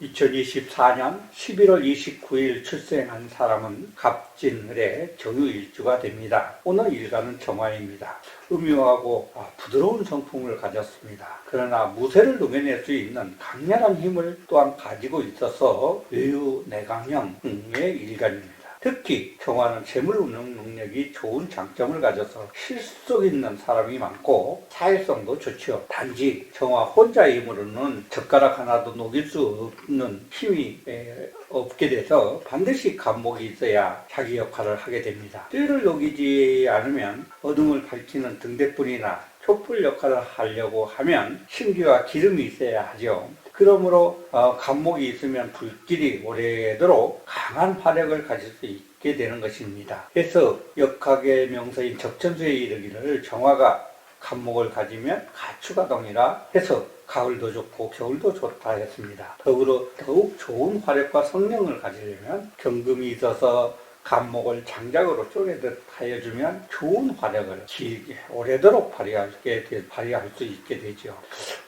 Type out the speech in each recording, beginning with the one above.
2024년 11월 29일 출생한 사람은 갑진을의 정유일주가 됩니다. 오늘 일간은 정화입니다. 음유하고 아, 부드러운 성품을 가졌습니다. 그러나 무쇠를 녹여낼 수 있는 강렬한 힘을 또한 가지고 있어서 외유내강형 의 일간입니다. 특히 정화는 재물 운용 능력이 좋은 장점을 가져서 실속 있는 사람이 많고 사회성도 좋죠. 단지 정화 혼자의 힘으로는 젓가락 하나도 녹일 수 없는 힘이 에, 없게 돼서 반드시 감목이 있어야 자기 역할을 하게 됩니다. 쇠를 녹이지 않으면 어둠을 밝히는 등대뿐이나 촛불 역할을 하려고 하면 신기와 기름이 있어야 하죠. 그러므로 어, 감목이 있으면 불길이 오래도록 강한 화력을 가질 수 있게 되는 것입니다. 그래서 역학의 명서인 적천수에 이르기를 정화가 감목을 가지면 가축화동이라 해서 가을도 좋고 겨울도 좋다 했습니다. 더불어 더욱 좋은 화력과 성령을 가지려면 경금이 있어서 감목을 장작으로 쪼개듯 하여주면 좋은 화력을 길게 오래도록 발휘하게 되- 발휘할 수 있게 되죠.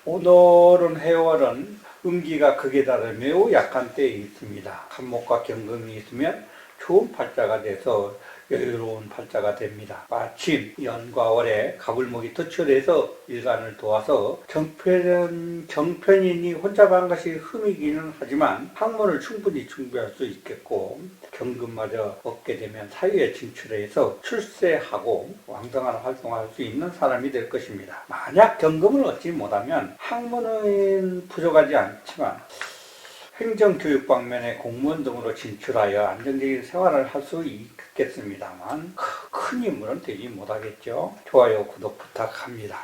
오늘은 해월은 음기가 극에 달해 매우 약한 때에 있습니다. 감목과 경금이 있으면 좋은 팔자가 돼서 여유로운 팔자가 됩니다. 마침 연과 월에 가불목이 투출해서 일간을 도와서 정편, 정편인이 혼자 반 것이 흠이기는 하지만 학문을 충분히 충비할 수 있겠고 경금마저 얻게 되면 사회에 진출해서 출세하고 왕성한 활동을 할수 있는 사람이 될 것입니다. 만약 경금을 얻지 못하면 학문은 부족하지 않지만 행정교육 방면에 공무원 등으로 진출하여 안정적인 생활을 할 수 있겠습니다만 큰 인물은 되지 못하겠죠. 좋아요, 구독 부탁합니다.